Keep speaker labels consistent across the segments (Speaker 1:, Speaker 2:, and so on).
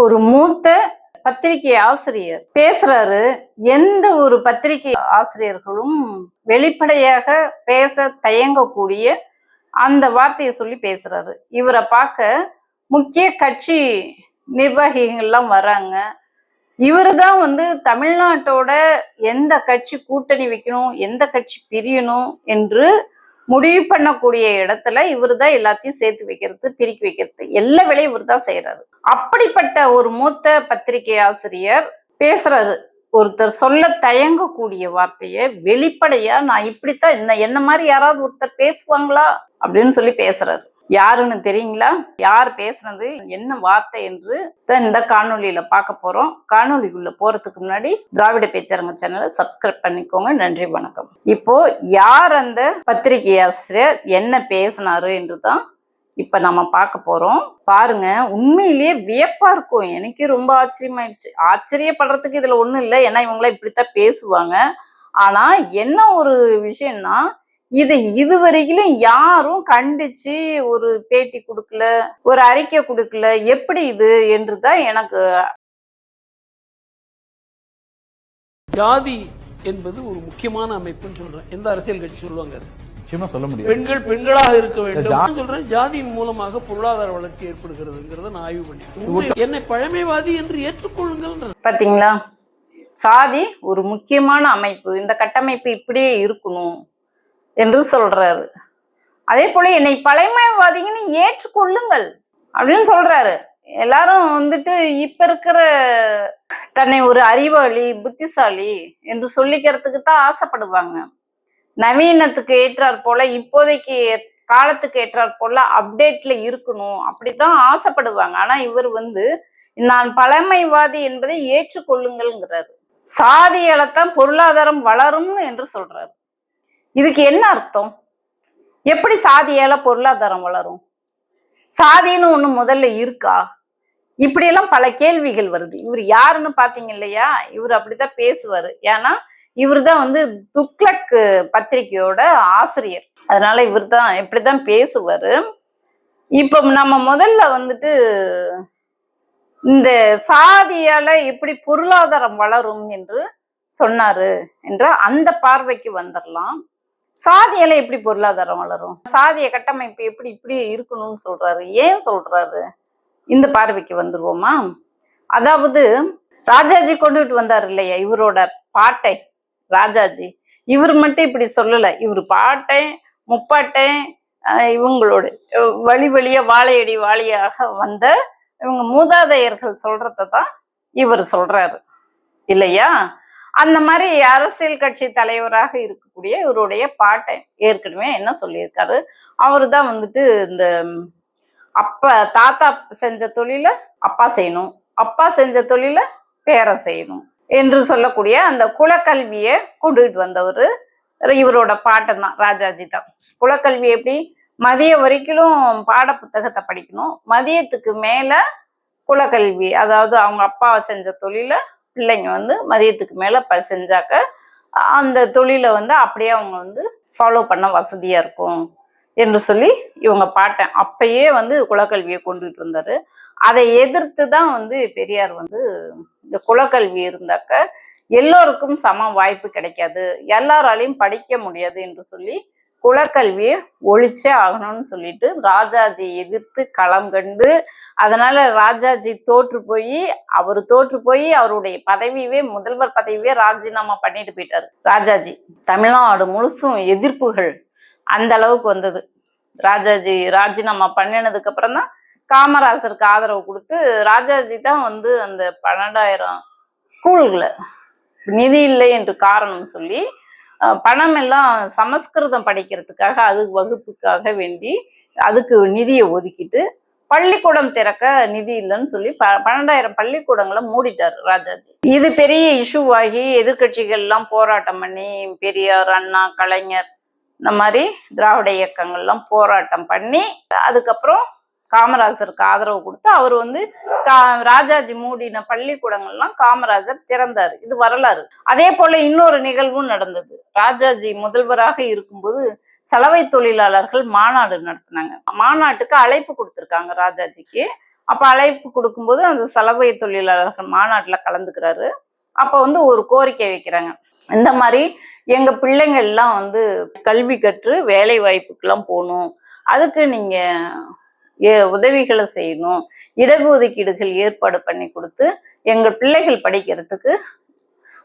Speaker 1: ஒரு மூத்த பத்திரிகை ஆசிரியர் பேசுறாரு. எந்த ஒரு பத்திரிகை ஆசிரியர்களும் வெளிப்படையாக பேச தயங்கக்கூடிய அந்த வார்த்தையை சொல்லி பேசுறாரு. இவரை பார்க்க முக்கிய கட்சி நிர்வாகிகள்லாம் வராங்க. இவரு தான் வந்து தமிழ்நாட்டோட எந்த கட்சி கூட்டணி வைக்கணும் எந்த கட்சி பிரியணும் என்று முடிவு பண்ணக்கூடிய இடத்துல இவர் தான் எல்லாத்தையும் சேர்த்து வைக்கிறது பிரிக்கி வைக்கிறது. எல்லா வேலையும் இவர் தான் செய்யறாரு அப்படிப்பட்ட ஒரு மூத்த பத்திரிகை ஆசிரியர் பேசுறாரு. ஒருத்தர் சொல்ல தயங்கக்கூடிய வார்த்தையை வெளிப்படையா நான் இப்படித்தான் இந்த என்ன மாதிரி யாராவது ஒருத்தர் பேசுவாங்களா அப்படின்னு சொல்லி பேசுறாரு. யாருன்னு தெரியுங்களா? யார் பேசுனது என்ன வார்த்தை என்று தான் இந்த காணொலியில பார்க்க போறோம். காணொலிக்குள்ள போறதுக்கு முன்னாடி திராவிட பேச்சரங்க சேனலை சப்ஸ்கிரைப் பண்ணிக்கோங்க. நன்றி வணக்கம். இப்போ யார் அந்த பத்திரிகை ஆசிரியர் என்ன பேசினாரு என்று தான் இப்ப நம்ம பார்க்க போறோம். பாருங்க உண்மையிலேயே வியப்பா இருக்கும். எனக்கே ரொம்ப ஆச்சரியமாயிடுச்சு. ஆச்சரியப்படுறதுக்கு இதுல ஒண்ணும் இல்லை. ஏன்னா இவங்களாம் இப்படித்தான் பேசுவாங்க. ஆனா என்ன ஒரு விஷயம்னா இது இதுவரையிலும் யாரும் கண்டிச்சு ஒரு பேட்டி கொடுக்கல ஒரு அறிக்கை கொடுக்கல. எப்படி இது என்று தான் எனக்கு
Speaker 2: ஜாதி என்பது ஒரு முக்கியமான அமைப்புன்னு சொல்றேன். எந்த அரசியல் கட்சி சொல்லுவாங்க.
Speaker 3: நிச்சயமா சொல்ல முடியாது.
Speaker 2: பெண்கள் பெண்களாக இருக்க வேண்டும். சொல்றேன் ஜாதியின் மூலமாக பொருளாதார வளர்ச்சி ஏற்படுகிறதுங்கிறத நான் ஆய்வு பண்ணேன் என்னை பழமைவாதி என்று ஏற்றுக்கொள்ளுங்கள்.
Speaker 1: பாத்தீங்களா? சாதி ஒரு முக்கியமான அமைப்பு. இந்த கட்டமைப்பு இப்படியே இருக்கணும். என்று சொல்றாரு. அதே போல என்னை பழமைவாதிங்கன்னு ஏற்றுக்கொள்ளுங்கள் அப்படின்னு சொல்றாரு. எல்லாரும் வந்துட்டு இப்ப இருக்கிற தன்னை ஒரு அறிவாளி புத்திசாலி என்று சொல்லிக்கிறதுக்கு தான் ஆசைப்படுவாங்க. நவீனத்துக்கு ஏற்றாற் போல இப்போதைக்கு காலத்துக்கு ஏற்றாற் போல அப்டேட்ல இருக்கணும். அப்படித்தான் ஆசைப்படுவாங்க. ஆனா இவர் வந்து நான் பழமைவாதி என்பதை ஏற்றுக்கொள்ளுங்கள்ங்கிறாரு. சாதியாலத்தான் பொருளாதாரம் வளரும் என்று சொல்றாரு. இதுக்கு என்ன அர்த்தம்? எப்படி சாதியால பொருளாதாரம் வளரும்? சாதின்னு ஒண்ணு முதல்ல இருக்கா? இப்படியெல்லாம் பல கேள்விகள் வருது. இவர் யாருன்னு பாத்தீங்க இல்லையா? இவர் அப்படித்தான் பேசுவாரு. ஏன்னா இவர் தான் வந்து துக்ளக் பத்திரிகையோட ஆசிரியர். அதனால இவர் தான் இப்படிதான் பேசுவாரு. இப்போ நம்ம முதல்ல வந்துட்டு இந்த சாதியால எப்படி பொருளாதாரம் வளரும் என்று சொன்னாரு என்ற அந்த பார்வைக்கு வந்துடலாம் சாதியெல்லாம் எப்படி பொருளாதாரம் வளரும்? சாதிய கட்டமைப்பு எப்படி இப்படி இருக்கணும்னு சொல்றாரு. ஏன் சொல்றாரு? இந்த பார்வைக்கு வந்துருவோமா? அதாவது ராஜாஜி கொண்டுட்டு வந்தார் இல்லையா இவரோட பாட்டை? ராஜாஜி. இவர் மட்டும் இப்படி சொல்லல. இவர் பாட்டை முப்பாட்டை இவங்களோட வழி வழியா வாழையடி வாழையாக வந்த இவங்க மூதாதையர்கள் சொல்றத தான் இவர் சொல்றாரு. இல்லையா? அந்த மாதிரி அரசியல் கட்சி தலைவராக இருக்கக்கூடிய இவருடைய பாட்டை ஏற்கனவே என்ன சொல்லியிருக்காரு? அவரு தான் வந்துட்டு இந்த அப்பா தாத்தா செஞ்ச தொழில அப்பா செய்யணும் அப்பா செஞ்ச தொழில பேரன் செய்யணும் என்று சொல்லக்கூடிய அந்த குலக்கல்வியை கொண்டுகிட்டு வந்தவர் இவரோட பாட்டம் தான் ராஜாஜி தான். குலக்கல்வி எப்படி? மதியம் வரைக்கும் பாட புத்தகத்தை படிக்கணும். மதியத்துக்கு மேல குலக்கல்வி அதாவது அவங்க அப்பா செஞ்ச தொழில பிள்ளைங்க வந்து மதியத்துக்கு மேலே ப செஞ்சாக்க அந்த தொழிலை வந்து அப்படியே அவங்க வந்து ஃபாலோ பண்ண வசதியாக இருக்கும் என்று சொல்லி இவங்க பாட்டேன். அப்பயே வந்து குலக்கல்வியை கொண்டுட்டு வந்தாரு. அதை எதிர்த்து தான் வந்து பெரியார் வந்து இந்த குலக்கல்வி இருந்தாக்க எல்லோருக்கும் சம வாய்ப்பு கிடைக்காது. எல்லாராலையும் படிக்க முடியாது என்று சொல்லி குலக்கல்வியை ஒழிச்சே ஆகணும்னு சொல்லிட்டு ராஜாஜி எதிர்த்து களம் கண்டு அதனால ராஜாஜி தோற்று போய் அவர் தோற்று போய் அவருடைய பதவியவே முதல்வர் பதவியே ராஜினாமா பண்ணிட்டு போயிட்டாரு. ராஜாஜி தமிழ்நாடு முழுசும் எதிர்ப்புகள் அந்த அளவுக்கு வந்தது. ராஜாஜி ராஜினாமா பண்ணினதுக்கு அப்புறம் தான் காமராசருக்கு ஆதரவு கொடுத்து ராஜாஜி தான் வந்து அந்த பன்னெண்டாயிரம் ஸ்கூல்களை நிதி இல்லை என்று காரணம் சொல்லி பணம் எல்லாம் சமஸ்கிருதம் படிக்கிறதுக்காக அது வகுப்புக்காக வேண்டி அதுக்கு நிதியை ஒதுக்கிட்டு பள்ளிக்கூடம் திறக்க நிதி இல்லைன்னு சொல்லி ப பன்னெண்டாயிரம் பள்ளிக்கூடங்களை மூடிட்டார் ராஜாஜி. இது பெரிய இஷ்யூவாகி எதிர்கட்சிகள்லாம் போராட்டம் பண்ணி பெரியார் அண்ணா கலைஞர் இந்த மாதிரி திராவிட இயக்கங்கள்லாம் போராட்டம் பண்ணி அதுக்கப்புறம் காமராஜருக்கு ஆதரவு கொடுத்து அவர் வந்து கா ராஜாஜி மூடின பள்ளிக்கூடங்கள்லாம் காமராஜர் திறந்தார். இது வரலாறு. அதே போல இன்னொரு நிகழ்வும் நடந்தது. ராஜாஜி முதல்வராக இருக்கும்போது சலவை தொழிலாளர்கள் மாநாடு நடத்தினாங்க. மாநாட்டுக்கு அழைப்பு கொடுத்துருக்காங்க ராஜாஜிக்கு. அப்போ அழைப்பு கொடுக்கும்போது அந்த சலவை தொழிலாளர்கள் மாநாட்டில் கலந்துக்கிறாரு. அப்போ வந்து ஒரு கோரிக்கை வைக்கிறாங்க. இந்த மாதிரி எங்க பிள்ளைங்கள்லாம் வந்து கல்வி கற்று வேலை வாய்ப்புக்கெல்லாம் போகணும். அதுக்கு நீங்க உதவிகளை செய்யணும். இடஒதுக்கீடுகள் ஏற்பாடு பண்ணி கொடுத்து எங்கள் பிள்ளைகள் படிக்கிறதுக்கு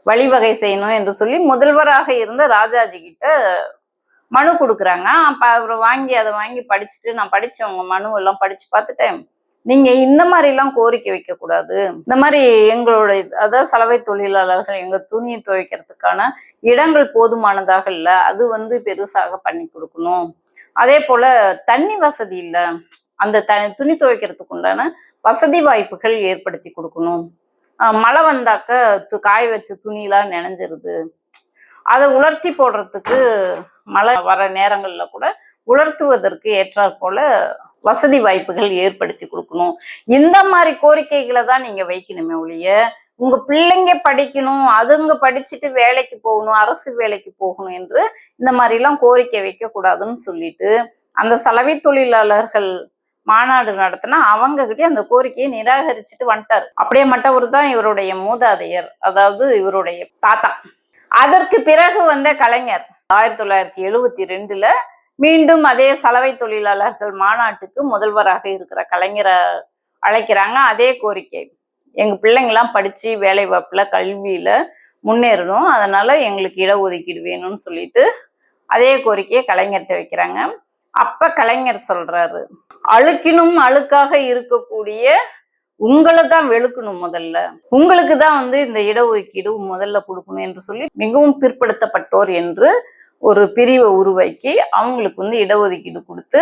Speaker 1: வழிவகை செய்யணும் என்று சொல்லி முதல்வராக இருந்த ராஜாஜி கிட்ட மனு கொடுக்குறாங்க. அப்ப அவர் வாங்கி அதை வாங்கி படிச்சுட்டு நான் படிச்சவங்க மனு எல்லாம் படிச்சு பார்த்துட்டேன். நீங்க இந்த மாதிரி எல்லாம் கோரிக்கை வைக்க கூடாது இந்த மாதிரி எங்களுடைய அதாவது சலவை தொழிலாளர்கள் எங்க துணியை துவைக்கிறதுக்கான இடங்கள் போதுமானதாக இல்லை. அது வந்து பெருசாக பண்ணி கொடுக்கணும். அதே போல தண்ணி வசதி இல்லை. அந்த த துணி துவைக்கிறதுக்கு உண்டான வசதி வாய்ப்புகள் ஏற்படுத்தி கொடுக்கணும். மழை வந்தாக்க து- காய வச்ச துணியெல்லாம் நினைஞ்சிருது. அதை உலர்த்தி போடுறதுக்கு மழை வர நேரங்களில் கூட உலர்த்துவதற்கு ஏற்றாற் போல வசதி வாய்ப்புகள் ஏற்படுத்தி கொடுக்கணும். இந்த மாதிரி கோரிக்கைகளை தான் நீங்க வைக்கணுமே ஒழிய உங்க பிள்ளைங்க படிக்கணும் அதுங்க படிச்சுட்டு வேலைக்கு போகணும் அரசு வேலைக்கு போகணும் என்று இந்த மாதிரிலாம் கோரிக்கை வைக்க கூடாதுன்னு சொல்லிட்டு அந்த சலவை தொழிலாளர்கள் மாநாடு நடத்தினா அவங்க கிட்டே அந்த கோரிக்கையை நிராகரிச்சுட்டு வந்துட்டார். அப்படியே மட்டவர் தான் இவருடைய மூதாதையர். அதாவது இவருடைய தாத்தா. அதற்கு பிறகு வந்த கலைஞர் ஆயிரத்தி தொள்ளாயிரத்தி எழுவத்தி ரெண்டுல மீண்டும் அதே சலவை தொழிலாளர்கள் மாநாட்டுக்கு முதல்வராக இருக்கிற கலைஞரை அழைக்கிறாங்க. அதே கோரிக்கை. எங்க பிள்ளைங்களாம் படிச்சு வேலை வாய்ப்புல கல்வியில முன்னேறணும். அதனால எங்களுக்கு இடஒதுக்கீடு வேணும்னு சொல்லிட்டு அதே கோரிக்கையை கலைஞர்கிட்ட வைக்கிறாங்க. அப்ப கலைஞர் சொல்றாரு அழுக்கினும் அழுக்காக இருக்கக்கூடிய உங்களை தான் வெளுக்கணும் முதல்ல. உங்களுக்கு தான் வந்து இந்த இடஒதுக்கீடு முதல்ல கொடுக்கணும் என்று சொல்லி மிகவும் பிற்படுத்தப்பட்டோர் என்று ஒரு பிரிவை உருவாக்கி அவங்களுக்கு வந்து இடஒதுக்கீடு கொடுத்து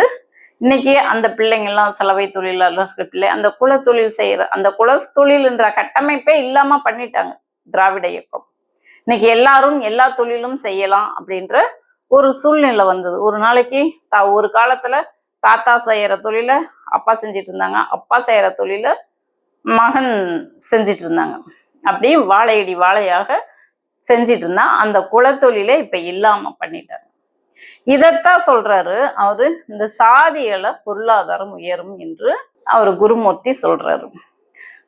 Speaker 1: இன்னைக்கு அந்த பிள்ளைங்கள்லாம் சலவை தொழிலாளர்கள் பிள்ளை அந்த குல தொழில் செய்யற அந்த குல தொழில்ன்ற கட்டமைப்பே இல்லாம பண்ணிட்டாங்க திராவிட இயக்கம். இன்னைக்கு எல்லாரும் எல்லா தொழிலும் செய்யலாம் அப்படின்ற ஒரு சூழ்நிலை வந்தது. ஒரு நாளைக்கு தா ஒரு காலத்தில் தாத்தா செய்கிற தொழிலை அப்பா செஞ்சிட்டு இருந்தாங்க அப்பா செய்கிற தொழிலை மகன் செஞ்சிட்டு இருந்தாங்க அப்படி வாழையடி வாழையாக செஞ்சிட்டு இருந்தா அந்த குலத்தொழிலை இப்போ இல்லாமல் பண்ணிட்டாங்க. இதைத்தான் சொல்றாரு அவரு இந்த சாதியில பொருளாதாரம் உயரும் என்று அவர் குருமூர்த்தி சொல்றாரு.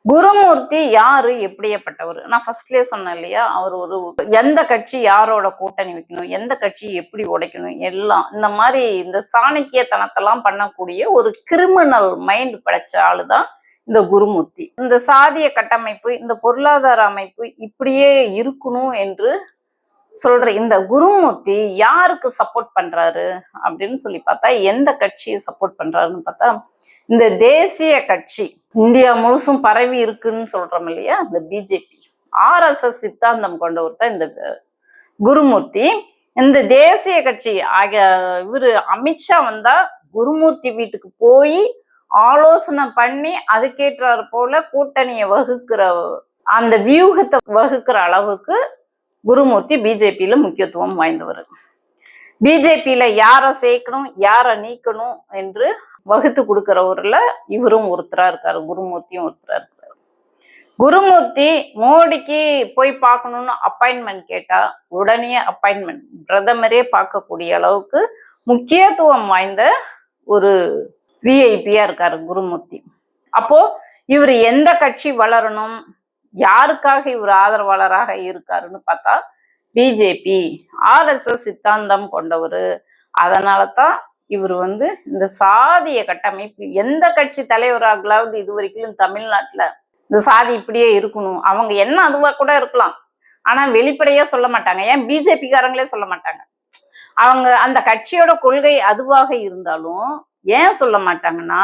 Speaker 1: குருமூர்த்தி யாரு? எப்படியப்பட்டவர்? நான் ஃபர்ஸ்ட்லயே சொன்னேன் இல்லையா? அவர் ஒரு எந்த கட்சி யாரோட கூட்டணி வைக்கணும்? எந்த கட்சி எப்படி உடைக்கணும்? எல்லாம். இந்த மாதிரி இந்த சாணக்கியத்தனத்தெல்லாம் பண்ணக்கூடிய ஒரு கிரிமினல் மைண்ட் படைச்ச ஆளுதான் இந்த குருமூர்த்தி. இந்த சாதிய கட்டமைப்பு இந்த பொருளாதார அமைப்பு இப்படியே இருக்கணும் என்று சொல்ற இந்த குருமூர்த்தி யாருக்கு சப்போர்ட் பண்றாரு? அப்படின்னு சொல்லி பார்த்தா எந்த கட்சியை சப்போர்ட் பண்றாருன்னு பார்த்தா இந்த தேசிய கட்சி இந்தியா முழுசும் பரவி இருக்குன்னு சொல்றோம் இல்லையா? இந்த பிஜேபி ஆர்எஸ்எஸ் சித்தாந்தம் கொண்டவர் தான் இந்த குருமூர்த்தி. இந்த தேசிய கட்சி ஆகிய இவர் அமித்ஷா வந்தா குருமூர்த்தி வீட்டுக்கு போய் ஆலோசனை பண்ணி அதுக்கேற்றாறு போல கூட்டணியை வகுக்கிற அந்த வியூகத்தை வகுக்கிற அளவுக்கு குருமூர்த்தி பிஜேபியில முக்கியத்துவம் வாய்ந்தவர். பிஜேபியில யாரை சேர்க்கணும் யாரை நீக்கணும் என்று வகுத்து கொடுக்கிறவர்ல இவரும் ஒருத்தரா இருக்காரு குருமூர்த்தியும் ஒருத்தரா இருக்காரு. குருமூர்த்தி மோடிக்கு போய் பார்க்கணும்னு அப்பாயின்மெண்ட் கேட்டா உடனே அப்பாயின்மெண்ட் பிரதமரே பார்க்கக்கூடிய அளவுக்கு முக்கியத்துவம் வாய்ந்த ஒரு விஐபியா இருக்காரு குருமூர்த்தி. அப்போ இவர் எந்த கட்சி வளரணும் யாருக்காக இவர் ஆதரவாளராக இருக்காருன்னு பார்த்தா பிஜேபி ஆர்எஸ்எஸ் சித்தாந்தம் கொண்டவர். அதனால தான் இவர் வந்து இந்த சாதிய கட்டமைப்பு எந்த கட்சி தலைவராகலாவது இது வரைக்கும் தமிழ்நாட்டுல இந்த சாதி இப்படியே இருக்கணும். அவங்க என்ன அதுவாக கூட இருக்கலாம். ஆனா வெளிப்படையாக சொல்ல மாட்டாங்க. ஏன்? பிஜேபிக்காரங்களே சொல்ல மாட்டாங்க. அவங்க அந்த கட்சியோட கொள்கை அதுவாக இருந்தாலும் ஏன் சொல்ல மாட்டாங்கன்னா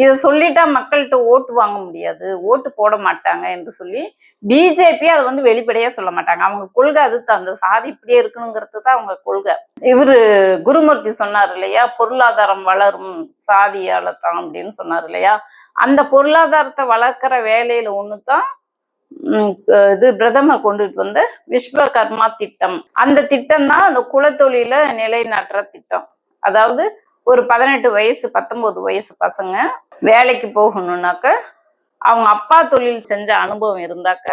Speaker 1: இதை சொல்லிட்டா மக்கள்கிட்ட ஓட்டு வாங்க முடியாது ஓட்டு போட மாட்டாங்க என்று சொல்லி பிஜேபி அதை வந்து வெளிப்படையா சொல்ல மாட்டாங்க. அவங்க கொள்கை அது தான். அந்த சாதி இப்படியே இருக்கணுங்கிறது தான் அவங்க கொள்கை. இவரு குருமூர்த்தி சொன்னார் இல்லையா பொருளாதாரம் வளரும் சாதியால தான் அப்படின்னு சொன்னார் இல்லையா. அந்த பொருளாதாரத்தை வளர்க்குற வேலையில ஒன்று தான் இது பிரதமர் கொண்டுட்டு வந்த விஸ்வகர்மா திட்டம். அந்த திட்டம் தான் அந்த குலத்தொழில நிலைநாட்டுற திட்டம். அதாவது ஒரு பதினெட்டு வயசு பத்தொன்பது வயசு பசங்க வேலைக்கு போகணும்னாக்க அவங்க அப்பா தொழில் செஞ்ச அனுபவம் இருந்தாக்க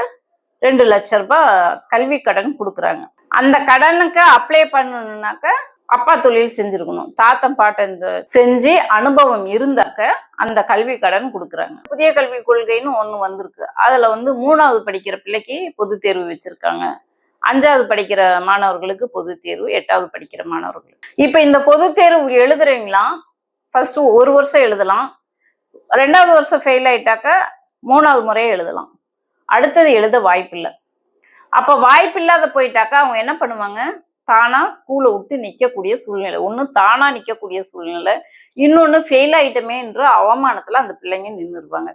Speaker 1: ரெண்டு லட்ச ரூபாய் கல்வி கடன் கொடுக்குறாங்க. அந்த கடனுக்கு அப்ளை பண்ணணும்னாக்க அப்பா தொழில் செஞ்சிருக்கணும். தாத்தம் பாட்டன் இந்த செஞ்சு அனுபவம் இருந்தாக்க அந்த கல்வி கடன் கொடுக்குறாங்க. புதிய கல்விக் கொள்கைன்னு ஒன்று வந்திருக்கு. அதில் வந்து மூணாவது படிக்கிற பிள்ளைக்கு பொது தேர்வு வச்சுருக்காங்க. அஞ்சாவது படிக்கிற மாணவர்களுக்கு பொது தேர்வு எட்டாவது படிக்கிற மாணவர்களுக்கு. இப்போ இந்த பொது தேர்வு எழுதுறீங்களா? ஃபர்ஸ்ட் ஒரு வருஷம் எழுதலாம். ரெண்டாவது வருஷம் ஃபெயில் ஆயிட்டாக்க மூணாவது முறையை எழுதலாம். அடுத்தது எழுத வாய்ப்பில்லை. அப்போ வாய்ப்பில்லாத போயிட்டாக்கா அவங்க என்ன பண்ணுவாங்க? தானாக ஸ்கூலை விட்டு நிற்கக்கூடிய சூழ்நிலை. ஒன்று தானாக நிற்கக்கூடிய சூழ்நிலை. இன்னொன்று ஃபெயில் ஆயிட்டமே என்று அவமானத்தில் அந்த பிள்ளைங்க நின்றுருவாங்க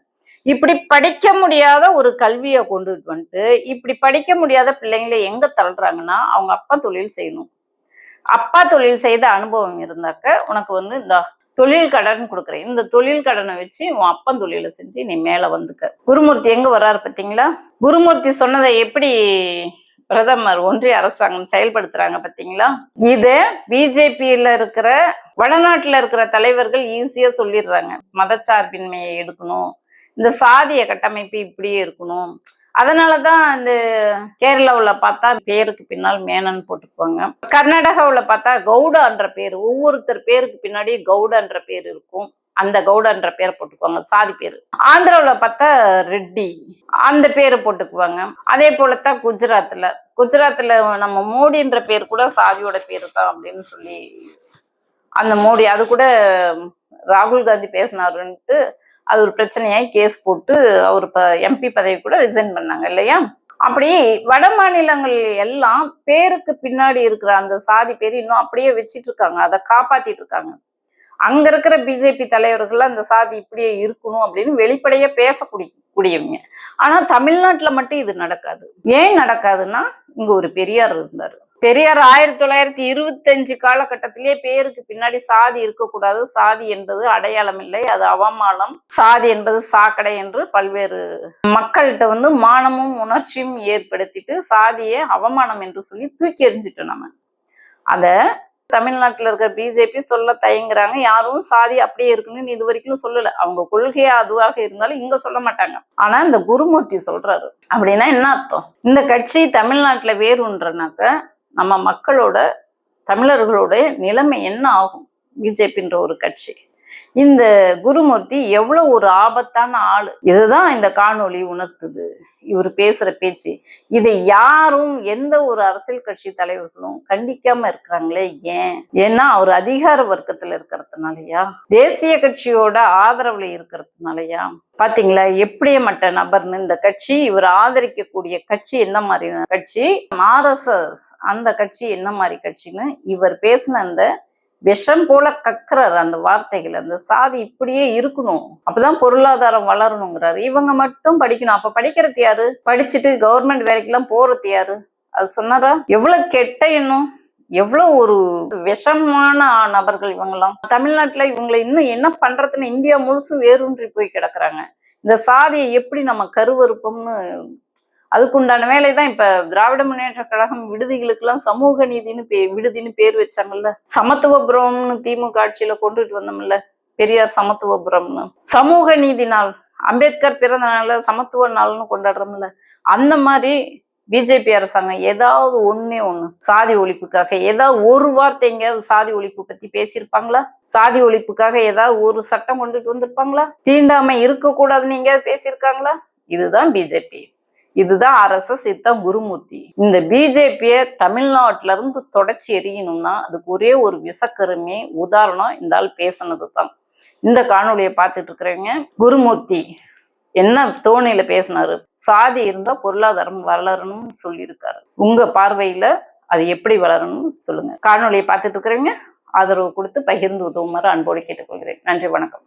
Speaker 1: இப்படி படிக்க முடியாத ஒரு கல்வியை கொண்டுட்டு வந்துட்டு இப்படி படிக்க முடியாத பிள்ளைங்களை எங்கே தள்ளுறாங்கன்னா அவங்க அப்பா தொழில் செய்யணும். அப்பா தொழில் செய்த அனுபவம் இருந்தாக்க உனக்கு வந்து இந்த தொழில் கடன் கொடுக்குறேன். இந்த தொழில் கடனை வச்சு உன் அப்பன் தொழிலை செஞ்சு நீ மேல வந்துக்க. குருமூர்த்தி எங்க வர்றாரு பார்த்தீங்களா? குருமூர்த்தி சொன்னதை எப்படி பிரதமர் ஒன்றிய அரசாங்கம் செயல்படுத்துறாங்க பாத்தீங்களா இது பிஜேபியில் இருக்கிற வடநாட்டில் இருக்கிற தலைவர்கள் ஈஸியாக சொல்லிடுறாங்க. மதச்சார்பின்மையை எடுக்கணும். இந்த சாதிய கட்டமைப்பு இப்படியே இருக்கணும். அதனாலதான் அந்த கேரளாவில் பார்த்தா பேருக்கு பின்னால் மேனன் போட்டுக்குவாங்க. கர்நாடகாவில் பார்த்தா கவுடான்ற பேர். ஒவ்வொருத்தர் பேருக்கு பின்னாடி கவுடான்ற பேர் இருக்கும். அந்த கவுடன்ற பேரை போட்டுக்குவாங்க. சாதி பேர். ஆந்திராவில் பார்த்தா ரெட்டி அந்த பேரை போட்டுக்குவாங்க. அதே போலத்தான் குஜராத்தில் குஜராத்தில் நம்ம மோடின்ற பேர் கூட சாதியோட பேர் தான் அப்படின்னு சொல்லி அந்த மோடி அது கூட ராகுல் காந்தி பேசினாருன்ட்டு அது ஒரு பிரச்சனையாக கேஸ் போட்டு அவர் இப்போ எம்பி பதவி கூட ரிசைன் பண்ணாங்க இல்லையா? அப்படி வட மாநிலங்கள் எல்லாம் பேருக்கு பின்னாடி இருக்கிற அந்த சாதி பேர் இன்னும் அப்படியே வச்சிட்டு இருக்காங்க அதை காப்பாத்திட்டு இருக்காங்க. அங்க இருக்கிற பிஜேபி தலைவர்கள் அந்த சாதி இப்படியே இருக்கணும் அப்படின்னு வெளிப்படையா பேசக்கூடிய கூடியவங்க ஆனா தமிழ்நாட்டுல மட்டும் இது நடக்காது. ஏன் நடக்காதுன்னா இங்க ஒரு பெரியார் இருந்தாரு. பெரியார் ஆயிரத்தி தொள்ளாயிரத்தி இருபத்தஞ்சு காலகட்டத்திலேயே பேருக்கு பின்னாடி சாதி இருக்கக்கூடாது. சாதி என்பது அடையாளம் இல்லை அது அவமானம். சாதி என்பது சாக்கடை என்று பல்வேறு மக்கள்கிட்ட வந்து மானமும் உணர்ச்சியும் ஏற்படுத்திட்டு சாதியை அவமானம் என்று சொல்லி தூக்கி எறிஞ்சிட்டோம் நம்ம. அதை தமிழ்நாட்டில் இருக்கிற பிஜேபி சொல்ல தயங்குறாங்க. யாரும் சாதி அப்படியே இருக்குன்னு இது வரைக்கும் சொல்லலை. அவங்க கொள்கையா அதுவாக இருந்தாலும் இங்க சொல்ல மாட்டாங்க. ஆனா இந்த குருமூர்த்தி சொல்றாரு. அப்படின்னா என்ன அர்த்தம்? இந்த கட்சி தமிழ்நாட்டில் வேறுன்றனாக்க நம்ம மக்களோட தமிழர்களோட நிலைமை என்ன ஆகும்? பிஜேபின்ற ஒரு கட்சி. இந்த குருமூர்த்தி எவ்வளவு ஒரு ஆபத்தான ஆள். இதுதான் இந்த காணொளி உணர்த்துது. இவர் பேசுற பேச்சு. இதை யாரும் எந்த ஒரு அரசியல் கட்சி தலைவர்களும் கண்டிக்காம இருக்கிறாங்களே ஏன்? ஏன்னா அவர் அதிகார வர்க்கத்துல இருக்கிறதுனாலயா? தேசிய கட்சியோட ஆதரவுல இருக்கிறதுனாலயா? பாத்தீங்களா? எப்படியப்பட்ட நபர்னு இந்த கட்சி இவர் ஆதரிக்கக்கூடிய கட்சி என்ன மாதிரி கட்சி? ஆர்எஸ்எஸ் அந்த கட்சி என்ன மாதிரி கட்சின்னு இவர் பேசின அந்த விஷம் போல கக்குறாரு அந்த வார்த்தைகள். அந்த சாதி இப்படியே இருக்கணும். அப்பதான் பொருளாதாரம் வளரணுங்கிறாரு. இவங்க மட்டும் படிக்கணும். அப்ப படிக்கிறது யாரு? படிச்சுட்டு கவர்மெண்ட் வேலைக்கெல்லாம் போறது யாரு? அது சொன்னாரா? எவ்வளவு கெட்ட எண்ணம். எவ்வளவு ஒரு விஷமான நபர்கள் இவங்கெல்லாம். தமிழ்நாட்டுல இவங்களை இன்னும் என்ன பண்றதுன்னு இந்தியா முழுசும் வேரூன்றி போய் கிடக்குறாங்க. இந்த சாதியை எப்படி நம்ம கருவறுப்போம்னு அதுக்குண்டான வேலை தான் இப்ப திராவிட முன்னேற்ற கழகம் விடுதிகளுக்கெல்லாம் சமூக நீதினு பே விடுதின்னு பேர் வச்சாங்கல்ல? சமத்துவபுரம்னு திமுக ஆட்சியில கொண்டுட்டு வந்தோம்ல பெரியார் சமத்துவபுரம்னு. சமூக நீதி நாள் அம்பேத்கர் பிறந்த நாள்ல சமத்துவ நாள்னு கொண்டாடுறோம்ல அந்த மாதிரி பிஜேபி அரசாங்கம் ஏதாவது ஒன்னே ஒண்ணு சாதி ஒழிப்புக்காக. ஏதாவது ஒரு வார்த்தை எங்கேயாவது சாதி ஒழிப்பு பத்தி பேசியிருப்பாங்களா? சாதி ஒழிப்புக்காக ஏதாவது ஒரு சட்டம் கொண்டுட்டு வந்திருப்பாங்களா? தீண்டாமை இருக்கக்கூடாதுன்னு எங்கேயாவது பேசியிருக்காங்களா? இதுதான் பிஜேபி. இதுதான் ஆர்எஸ்எஸ் இதுதான் குருமூர்த்தி. இந்த பிஜேபியை தமிழ்நாட்டில இருந்து தொடச்சி எறியணும்னா அதுக்கு ஒரே ஒரு விசக்கருமே உதாரணம் இந்த ஆள் பேசினது தான் இந்த காணொலியை பார்த்துட்டு இருக்கிறவங்க குருமூர்த்தி என்ன தோணியில பேசினாரு? சாதி இருந்தா பொருளாதாரம் வளரணும்னு சொல்லியிருக்காரு. உங்க பார்வையில அது எப்படி வளரணும்னு சொல்லுங்க. காணொலியை பார்த்துட்டு இருக்கிறவங்க ஆதரவு கொடுத்து பகிர்ந்து உதவுமாறு அன்போடு கேட்டுக்கொள்கிறேன். நன்றி வணக்கம்.